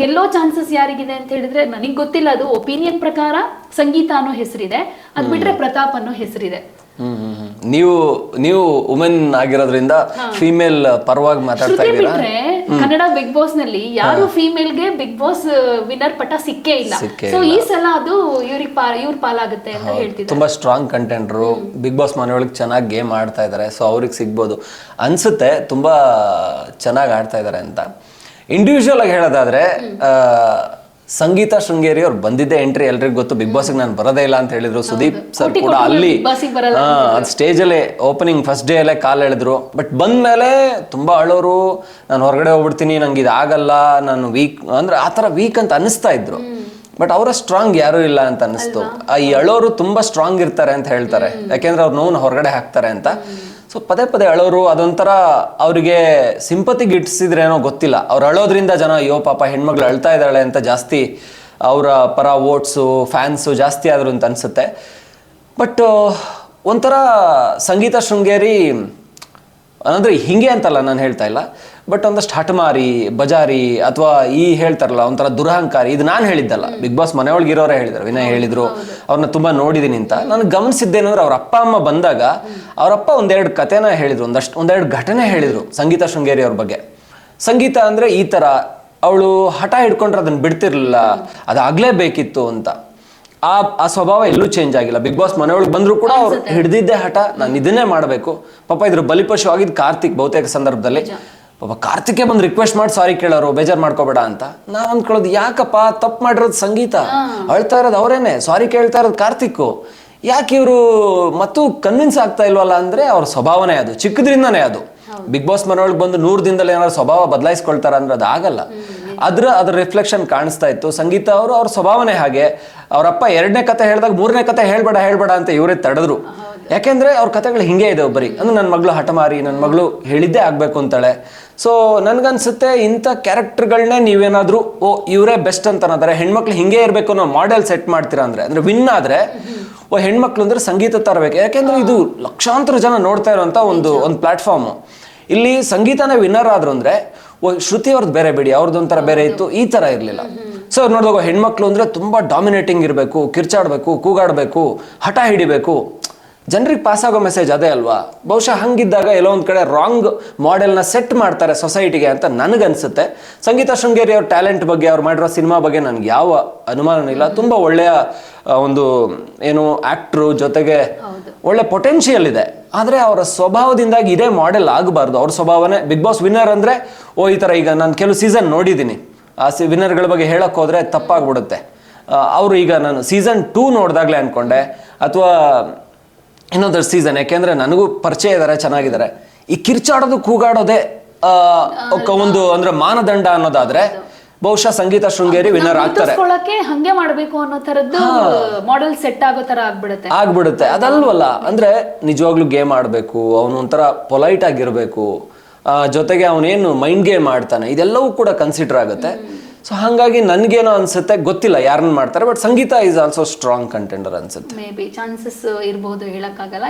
ಗೆಲ್ಲೋ chances ಯಾರಿಗಿದೆ ಅಂತ ಹೇಳಿದ್ರೆ ನನಗೆ ಗೊತ್ತಿಲ್ಲ ಅದು ಒಪಿನಿಯನ್ ಪ್ರಕಾರ ಸಂಗೀತ ಅನ್ನೋ ಹೆಸರಿದೆ ಅದ್ ಬಿಟ್ರೆ ಪ್ರತಾಪ್ ಅನ್ನೋ ಹೆಸರಿದೆ. ನೀವು ನೀವು ವುಮೆನ್ ಆಗಿರೋದ್ರಿಂದ ಫೀಮೇಲ್ ಪರವಾಗಿ ಮಾತಾಡ್ತಾ ಇದ್ದೀರಾ? ಕನ್ನಡ ಬಿಗ್ ಬಾಸ್ನಲ್ಲಿ ಯಾರು ಫೀಮೇಲ್ಗೆ ಬಿಗ್ ಬಾಸ್ ವಿನ್ನರ್ ಪಟ್ಟ ಸಿಕ್ಕೇ ಇಲ್ಲ. ಸೊ ಈ ಸಲ ಅದು ಇವ್ರಿಗೆ ಪಾ ಇವ್ರ ಪಾಲಾಗುತ್ತೆ ಅಂತ ಹೇಳ್ತೀವಿ ತುಂಬಾ ಸ್ಟ್ರಾಂಗ್ ಕಂಟೆಂಟ್ರು ಬಿಗ್ ಬಾಸ್ ಮನೆಯೊಳಗೆ ಚೆನ್ನಾಗಿ ಗೇಮ್ ಆಡ್ತಾ ಇದ್ದಾರೆ ಸೊ ಅವ್ರಿಗೆ ಸಿಗ್ಬೋದು. ಅನ್ಸುತ್ತೆ ತುಂಬಾ ಚೆನ್ನಾಗಿ ಆಡ್ತಾ ಇದ್ದಾರೆ ಅಂತ. ಇಂಡಿವಿಜುವಲ್ ಆಗಿ ಹೇಳೋದಾದ್ರೆ ಸಂಗೀತ ಶೃಂಗೇರಿ ಅವ್ರು ಬಂದಿದ್ದೆ ಎಂಟ್ರಿ ಎಲ್ರಿಗೂ ಗೊತ್ತು. ಬಿಗ್ ಬಾಸ್ಗೆ ನಾನು ಬರೋದೇ ಇಲ್ಲ ಅಂತ ಹೇಳಿದ್ರು. ಸುದೀಪ್ ಸರ್ ಕೂಡ ಅಲ್ಲಿ. ಅದ್ ಸ್ಟೇಜಲ್ಲೇ ಓಪನಿಂಗ್ ಫಸ್ಟ್ ಡೇ ಅಲ್ಲೇ ಕಾಲ್ ಎಳೆದ್ರು. ಬಟ್ ಬಂದ್ಮೇಲೆ ತುಂಬಾ ಅಳೋರು ನಾನು ಹೊರಗಡೆ ಹೋಗ್ಬಿಡ್ತೀನಿ ನಂಗೆ ಇದು ಆಗಲ್ಲ ನಾನು ವೀಕ್ ಅಂದ್ರೆ ಆ ಥರ ವೀಕ್ ಅಂತ ಅನಿಸ್ತಾ ಇದ್ರು. ಬಟ್ ಅವರ ಸ್ಟ್ರಾಂಗ್ ಯಾರು ಇಲ್ಲ ಅಂತ ಅನಿಸ್ತು ಆ ಈ ಅಳೋರು ತುಂಬಾ ಸ್ಟ್ರಾಂಗ್ ಇರ್ತಾರೆ ಅಂತ ಹೇಳ್ತಾರೆ. ಯಾಕೆಂದ್ರೆ ಅವ್ರ ನೋವನ್ನ ಹೊರಗಡೆ ಹಾಕ್ತಾರೆ ಅಂತ. ಸೊ ಪದೇ ಪದೇ ಅಳೋರು ಅದೊಂಥರ ಅವರಿಗೆ ಸಿಂಪತಿ ಗಿಟ್ಟಿಸಿದ್ರೇನೋ ಗೊತ್ತಿಲ್ಲ. ಅವ್ರು ಅಳೋದ್ರಿಂದ ಜನ, ಅಯ್ಯೋ, ಪಾಪ ಹೆಣ್ಮಕ್ಳು ಅಳ್ತಾ ಇದ್ದಾಳೆ ಅಂತ ಜಾಸ್ತಿ ಅವರ ಪರ ವೋಟ್ಸು, ಫ್ಯಾನ್ಸು ಜಾಸ್ತಿ ಆದ್ರು ಅಂತ ಅನಿಸುತ್ತೆ. ಬಟ್ ಒಂಥರ ಸಂಗೀತ ಶೃಂಗೇರಿ, ಅಂದರೆ ಹಿಂಗೆ ಅಂತಲ್ಲ ನಾನು ಹೇಳ್ತಾ ಇಲ್ಲ. ಬಟ್ ಒಂದಷ್ಟು ಹಠಮಾರಿ ಬಜಾರಿ ಅಥವಾ ಈ ಹೇಳ್ತಾರಲ್ಲ ಒಂಥರ ದುರಹಂಕಾರಿ ಇದು ನಾನು ಹೇಳಿದ್ದಲ್ಲ. ಬಿಗ್ ಬಾಸ್ ಮನೆಯೊಳಗೆ ಇರೋರೇ ಹೇಳಿದ್ರು ವಿನಯ್ ಹೇಳಿದ್ರು. ಅವ್ರನ್ನ ತುಂಬ ನೋಡಿದ್ದೀನಿ ಅಂತ. ನಾನು ಗಮನಿಸಿದ್ದೇನಂದ್ರೆ ಅವ್ರ ಅಪ್ಪ ಅಮ್ಮ ಬಂದಾಗ ಅವರಪ್ಪ ಒಂದೆರಡು ಕಥೆನ ಹೇಳಿದ್ರು ಒಂದಷ್ಟು ಒಂದೆರಡು ಘಟನೆ ಹೇಳಿದ್ರು ಸಂಗೀತ ಶೃಂಗೇರಿ ಅವ್ರ ಬಗ್ಗೆ. ಸಂಗೀತ ಅಂದ್ರೆ ಈ ತರ ಅವಳು ಹಠ ಹಿಡ್ಕೊಂಡ್ರೆ ಅದನ್ನ ಬಿಡ್ತಿರ್ಲಿಲ್ಲ ಅದಾಗ್ಲೇಬೇಕಿತ್ತು ಅಂತ. ಆ ಆ ಸ್ವಭಾವ ಎಲ್ಲೂ ಚೇಂಜ್ ಆಗಿಲ್ಲ. ಬಿಗ್ ಬಾಸ್ ಮನೆಯೊಳಗೆ ಬಂದರೂ ಕೂಡ ಅವ್ರು ಹಿಡ್ದಿದ್ದೆ ಹಠ ನಾನು ಇದನ್ನೇ ಮಾಡಬೇಕು. ಪಾಪ ಇದ್ರ ಬಲಿಪಶು ಆಗಿದ್ದು ಕಾರ್ತಿಕ್ ಬಹುತೇಕ ಸಂದರ್ಭದಲ್ಲಿ. ಪಾಪ ಕಾರ್ತಿಕೇ ಬಂದು ರಿಕ್ವೆಸ್ಟ್ ಮಾಡಿ ಸಾರಿ ಕೇಳೋರು ಬೇಜಾರ್ ಮಾಡ್ಕೋಬೇಡ ಅಂತ. ನಾವ್ ಅಂದ್ಕೊಳ್ಳೋದು ಯಾಕಪ್ಪ ತಪ್ಪು ಮಾಡಿರೋದು ಸಂಗೀತ? ಅಳ್ತಾ ಇರೋದು ಅವರೇನೆ ಸಾರಿ ಕೇಳ್ತಾ ಇರೋದು ಕಾರ್ತಿಕ್ಕು. ಯಾಕೆ ಇವರು ಮತ್ತು ಕನ್ವಿನ್ಸ್ ಆಗ್ತಾ ಇಲ್ವಲ್ಲ ಅಂದ್ರೆ ಅವ್ರ ಸ್ವಭಾವನೇ ಅದು ಚಿಕ್ಕದ್ರಿಂದನೇ ಅದು. ಬಿಗ್ ಬಾಸ್ ಮನೆಯೊಳಗೆ ಬಂದು ನೂರು ದಿನದಲ್ಲಿ ಏನಾದ್ರು ಸ್ವಭಾವ ಬದಲಾಯಿಸ್ಕೊಳ್ತಾರ ಅಂದ್ರೆ ಅದು ಆಗಲ್ಲ. ಅದ್ರ ಅದ್ರ ರಿಫ್ಲೆಕ್ಷನ್ ಕಾಣಿಸ್ತಾ ಇತ್ತು. ಸಂಗೀತ ಅವರು ಅವ್ರ ಸ್ವಭಾವನೇ ಹಾಗೆ. ಅವರಪ್ಪ ಎರಡನೇ ಕತೆ ಹೇಳಿದಾಗ ಮೂರನೇ ಕತೆ ಹೇಳ್ಬೇಡ ಹೇಳ್ಬೇಡ ಅಂತ ಇವರೇ ತಡೆದ್ರು. ಯಾಕೆಂದ್ರೆ ಅವ್ರ ಕಥೆಗಳು ಹಿಂಗೆ ಇದೆ ಒಬ್ಬರಿ. ಅಂದ್ರೆ ನನ್ನ ಮಗಳು ಹಠಮಾರಿ ನನ್ನ ಮಗಳು ಹೇಳಿದ್ದೇ ಆಗ್ಬೇಕು ಅಂತಾಳೆ. ಸೊ ನನಗನ್ಸುತ್ತೆ ಇಂಥ ಕ್ಯಾರೆಕ್ಟರ್ಗಳನ್ನೇ ನೀವೇನಾದರೂ ಓ ಇವರೇ ಬೆಸ್ಟ್ ಅಂತ ಅನ್ನೋದಾರೆ ಹೆಣ್ಮಕ್ಳು ಹಿಂಗೆ ಇರಬೇಕು ಅನ್ನೋ ಮಾಡೆಲ್ ಸೆಟ್ ಮಾಡ್ತೀರಾ ಅಂದ್ರೆ ಅಂದ್ರೆ ವಿನ್ ಆದ್ರೆ ಓ ಹೆಣ್ಮಕ್ಳು ಅಂದ್ರೆ ಸಂಗೀತ ತರಬೇಕು. ಯಾಕೆಂದ್ರೆ ಇದು ಲಕ್ಷಾಂತರ ಜನ ನೋಡ್ತಾ ಇರೋಂಥ ಒಂದು ಒಂದು ಪ್ಲಾಟ್ಫಾರ್ಮ್ ಇಲ್ಲಿ ಸಂಗೀತನೇ ವಿನ್ನರ್ ಆದ್ರು ಅಂದ್ರೆ ಓ ಶ್ರುತಿ ಅವ್ರದ್ದು ಬೇರೆ ಬಿಡಿ ಅವ್ರದ್ದು ಒಂಥರ ಬೇರೆ ಇತ್ತು ಈ ತರ ಇರಲಿಲ್ಲ. ಸೊ ನೋಡಿದಾಗ ಹೆಣ್ಮಕ್ಳು ಅಂದ್ರೆ ತುಂಬಾ ಡಾಮಿನೇಟಿಂಗ್ ಇರಬೇಕು ಕಿರ್ಚಾಡಬೇಕು ಕೂಗಾಡಬೇಕು ಹಠ ಹಿಡಿಬೇಕು. ಜನರಿಗೆ ಪಾಸ್ ಆಗೋ ಮೆಸೇಜ್ ಅದೇ ಅಲ್ವಾ? ಬಹುಶಃ ಹಂಗಿದ್ದಾಗ ಎಲ್ಲೋ ಒಂದು ಕಡೆ ರಾಂಗ್ ಮಾಡೆಲ್ನ ಸೆಟ್ ಮಾಡ್ತಾರೆ ಸೊಸೈಟಿಗೆ ಅಂತ ನನಗನ್ಸುತ್ತೆ ಸಂಗೀತ ಶೃಂಗೇರಿ ಅವ್ರ ಟ್ಯಾಲೆಂಟ್ ಬಗ್ಗೆ ಅವ್ರು ಮಾಡಿರೋ ಸಿನಿಮಾ ಬಗ್ಗೆ ನನಗೆ ಯಾವ ಅನುಮಾನ ಇಲ್ಲ. ತುಂಬ ಒಳ್ಳೆಯ ಒಂದು ಏನು ಆ್ಯಕ್ಟ್ರು ಜೊತೆಗೆ ಒಳ್ಳೆ ಪೊಟೆನ್ಷಿಯಲ್ ಇದೆ. ಆದರೆ ಅವರ ಸ್ವಭಾವದಿಂದಾಗಿ ಇದೇ ಮಾಡೆಲ್ ಆಗಬಾರ್ದು. ಅವ್ರ ಸ್ವಭಾವನೇ ಬಿಗ್ ಬಾಸ್ ವಿನ್ನರ್ ಅಂದರೆ ಓ ಈ ಥರ ಈಗ ನಾನು ಕೆಲವು ಸೀಸನ್ ನೋಡಿದ್ದೀನಿ ಆ ಸಿ ವಿನ್ನರ್ಗಳ ಬಗ್ಗೆ ಹೇಳಕ್ಕೆ ಹೋದರೆ ತಪ್ಪಾಗ್ಬಿಡುತ್ತೆ. ಅವರು ಈಗ ನಾನು ಸೀಸನ್ ಟೂ ನೋಡಿದಾಗಲೇ ಅನ್ಕೊಂಡೆ. ಅಥವಾ ಇನ್ನೊಂದಷ್ಟು ಸೀಸನ್ ಯಾಕೆಂದ್ರೆ ನನಗೂ ಪರಿಚಯ ಇದ್ದಾರೆ ಚೆನ್ನಾಗಿದ್ದಾರೆ ಈ ಕಿರ್ಚಾಡೋದು ಕೂಗಾಡೋದೇ ಒಂದು ಅಂದ್ರೆ ಮಾನದಂಡ ಅನ್ನೋದಾದ್ರೆ ಬಹುಶಃ ಸಂಗೀತ ಶೃಂಗೇರಿ ವಿನ್ನರ್ ಆಗ್ತಾರೆ. ಹಂಗೆ ಮಾಡಬೇಕು ಅನ್ನೋ ತರದ್ದು ಮಾಡೆಲ್ ಸೆಟ್ ಆಗೋ ತರ ಆಗ್ಬಿಡುತ್ತೆ. ಆಗ್ಬಿಡುತ್ತೆ. ಅದಲ್ವಲ್ಲ ಅಂದ್ರೆ ನಿಜವಾಗ್ಲೂ ಗೇಮ್ ಆಡಬೇಕು ಅವನು ಒಂಥರ ಪೊಲೈಟ್ ಆಗಿರ್ಬೇಕು ಜೊತೆಗೆ ಅವನೇನು ಮೈಂಡ್ ಗೇಮ್ ಆಡ್ತಾನೆ ಇದೆಲ್ಲವೂ ಕೂಡ ಕನ್ಸಿಡರ್ ಆಗುತ್ತೆ. ಸೊ ಹಾಗಾಗಿ ನನಗೇನೋ ಅನ್ಸುತ್ತೆ, ಗೊತ್ತಿಲ್ಲ ಯಾರನ್ನ ಮಾಡ್ತಾರೆ but Sangeetha is also strong contender ಅನ್ಸುತ್ತೆ. ಮೇ ಬಿ ಚಾನ್ಸಸ್ ಇರ್ಬೋದು ಹೇಳಕ್ಕಾಗಲ್ಲ.